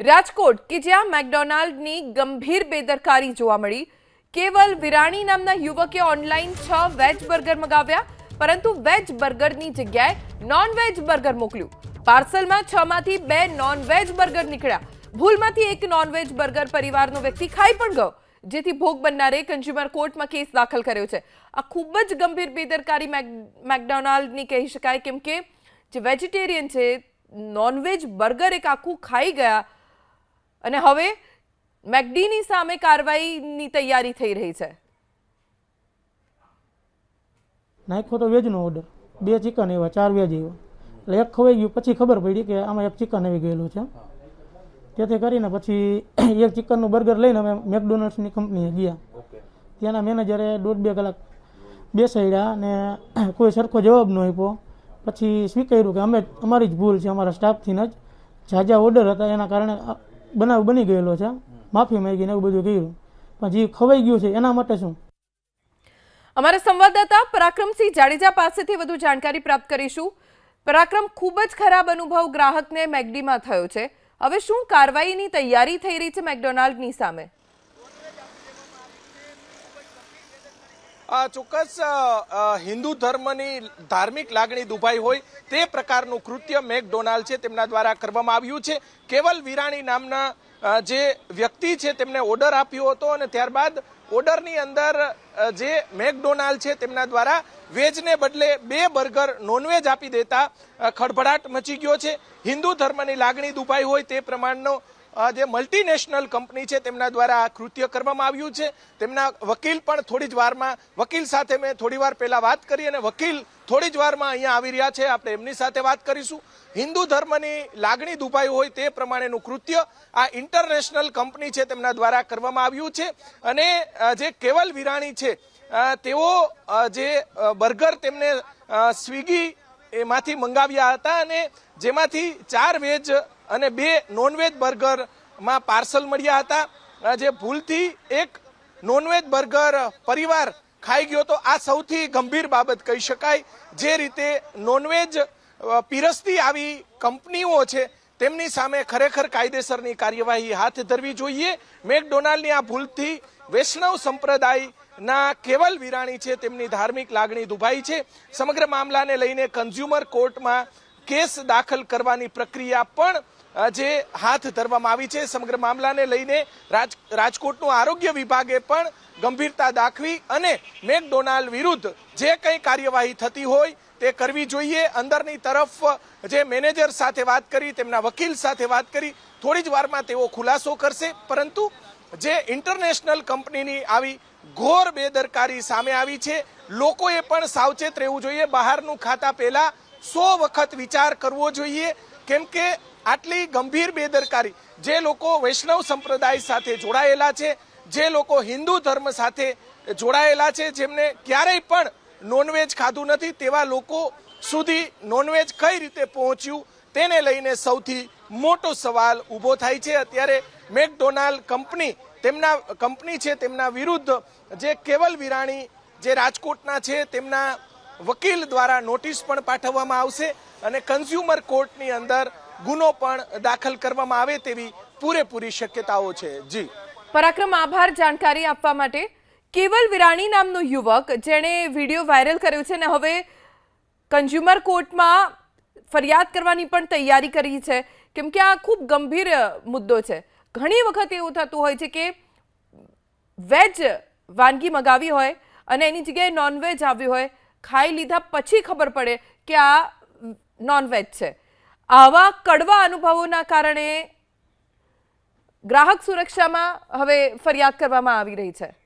રાજકોટ કે જ્યાં મેકડોનાલ્ડની ગંભીર બેદરકારી જોવા મળી. કેવલ વિરાણી નામના યુવકે ઓનલાઈન છ વેજ બર્ગર મંગાવ્યા, પરંતુ વેજ બર્ગરની જગ્યાએ નોન વેજ બર્ગર મોકલ્યું. પાર્સલમાં છ માંથી બે નોન વેજ બર્ગર નીકળ્યા. ભૂલમાંથી એક નોન વેજ બર્ગર પરિવારનો વ્યક્તિ ખાઈ પણ ગયો, જેથી ભોગ બનનારે કન્ઝ્યુમર કોર્ટમાં કેસ દાખલ કર્યો છે. આ ખૂબ જ ગંભીર બેદરકારી મેક- મેકડોનાલ્ડની કહી શકાય કેમ કે જે વેજીટેરિયન છે નોનવેજ બર્ગર એક આખું ખાઈ ગયા અને હવે મેકડીની સામે કાર્યવાહીની તૈયારી થઈ રહી છે. નાખ્યો તો વેજનો ઓર્ડર બે ચિકન એવા, ચાર વેજ એવા. એટલે એક ખવાઈ ગયું, પછી ખબર પડી કે આમાં એક ચિકન આવી ગયેલું છે. તેથી કરીને પછી એક ચિકનનું બર્ગર લઈને અમે મેકડોનલ્ડ્સની કંપનીએ ગયા. ત્યાંના મેનેજરે દોઢ બે કલાક બેસાડ્યા અને કોઈ સરખો જવાબ ન આપ્યો. પછી સ્વીકાર્યું કે અમે, અમારી જ ભૂલ છે, અમારા સ્ટાફથી જ. ઝાઝા ઓર્ડર હતા, એના કારણે બનાવ બની ગયેલો છે. માફી માંગીને એવું બધું કર્યું. પણ જે ખવાઈ ગયું છે, એના માટે શું? અમારા સંવાદદાતા પરાક્રમસિંહ જાડેજા પાસેથી વધુ જાણકારી પ્રાપ્ત કરીશું. પરાક્રમ ખૂબ જ ખરાબ અનુભવ ગ્રાહકને મેગડીમાં થયો છે. હવે શું કાર્યવાહીની તૈયારી થઈ રહી છે મેકડોનાલ્ડની સામે? ચોક્કસ હિન્દુ ધર્મની ધાર્મિક લાગણી દુભાઈ હોય તે પ્રકારનું કૃત્ય મેકડોનાલ્ડ છે તેમના દ્વારા કરવામાં આવ્યું છે. કેવલ વિરાણી નામના જે વ્યક્તિ છે તેમને ઓર્ડર આપ્યો હતો અને ત્યારબાદ ઓર્ડરની અંદર જે મેકડોનાલ્ડ છે તેમના દ્વારા વેજને બદલે બે બર્ગર નોનવેજ આપી દેતા ખડભડાટ મચી ગયો છે. હિન્દુ ધર્મની લાગણી દુભાઈ હોય તે પ્રમાણનો જે મલ્ટીનેશનલ કંપની છે, તેમના દ્વારા આ કૃત્ય કરવામાં આવ્યું છે. તેમના વકીલ પણ થોડી જ વારમાં, વકીલ સાથે મેં થોડી વાર પહેલાં વાત કરી અને વકીલ થોડી જ વારમાં અહીંયા આવી રહ્યા છે. આપણે એમની સાથે વાત કરીશું. હિન્દુ ધર્મની લાગણી દુભાઈ હોય તે પ્રમાણેનું કૃત્ય આ ઇન્ટરનેશનલ કંપની છે, તેમના દ્વારા કરવામાં આવ્યું છે. અને જે કેવલ વિરાણી છે તેઓ જે બર્ગર તેમને સ્વિગી એમાંથી મંગાવ્યા હતા અને જેમાંથી ચાર વેજ અને બે નોનવેજ બર્ગરમાં પાર્સલ મળ્યા હતા. જે ભૂલથી એક નોનવેજ બર્ગર પરિવાર ખાઈ ગયો તો આ સૌથી ગંભીર બાબત કહી શકાય. જે રીતે નોનવેજ પીરસતી આવી કંપનીઓ છે, તેમની સામે ખરેખર કાયદેસરની કાર્યવાહી હાથ ધરવી જોઈએ. મેકડોનાલ્ડની આ ભૂલથી વૈષ્ણવ સંપ્રદાયના કેવલ વિરાણી છે, તેમની ધાર્મિક લાગણી દુભાઈ છે. સમગ્ર મામલાને લઈને કન્ઝ્યુમર કોર્ટમાં કેસ દાખલ કરવાની પ્રક્રિયા પણ જે હાથ ધરવામાં આવી છે, સમગ્ર મામલાને લઈને રાજ, રાજકોટનું આરોગ્ય વિભાગે પણ ગંભીરતા દાખવી અને મેકડોનાલ્ડ વિરુદ્ધ જે કંઈ કાર્યવાહી થતી હોય તે કરવી જોઈએ. અંદરની તરફ જે મેનેજર સાથે વાત કરી, તેમના વકીલ સાથે વાત કરી, થોડી જ વારમાં તેઓ ખુલાસો કરશે. પરંતુ જે ઇન્ટરનેશનલ કંપનીની આવી ઘોર બેદરકારી સામે આવી છે, લોકોએ પણ સાવચેત રહેવું જોઈએ. બહારનું ખાતા પહેલા સો વખત વિચાર કરવો જોઈએ, કેમ કે આટલી ગંભીર બેદરકારી, જે લોકો વૈષ્ણવ સંપ્રદાય સાથે જોડાયેલા છે, જે લોકો હિન્દુ ધર્મ સાથે જોડાયેલા છે, જેમને ક્યારેય પણ નોનવેજ ખાધું નથી, તેવા લોકો સુધી નોનવેજ કઈ રીતે પહોંચ્યું, તેને લઈને સૌથી મોટો સવાલ ઊભો થાય છે. અત્યારે મેકડોનાલ્ડ કંપની, તેમના, કંપની છે, તેમના વિરુદ્ધ જે કેવલ વિરાણી જે રાજકોટના છે, તેમના વકીલ દ્વારા નોટિસ પણ પાઠવવામાં આવશે અને કન્ઝ્યુમર કોર્ટની અંદર ગુનો પણ દાખલ કરવામાં આવે તેવી પૂરેપૂરી શક્યતાઓ છે. જી. પરાક્રમ આભાર જાણકારી આપવા માટે. કેવલ વિરાણી નામનો યુવક જેણે વીડિયો વાયરલ કર્યો છે અને હવે કન્ઝ્યુમર કોર્ટમાં ફરિયાદ કરવાની પણ તૈયારી કરી છે. કેમ કે આ ખૂબ ગંભીર મુદ્દો છે. ઘણી વખત એવું થતું હોય છે કે વેજ વાનગી મગાવી હોય અને એની જગ્યાએ નોનવેજ આવ્યું હોય ખાઈ લીધા પછી ખબર પડે કે આ નોનવેજ છે. આવા કડવા અનુભવોના કારણે ગ્રાહક સુરક્ષામાં હવે ફરિયાદ કરવામાં આવી રહી છે.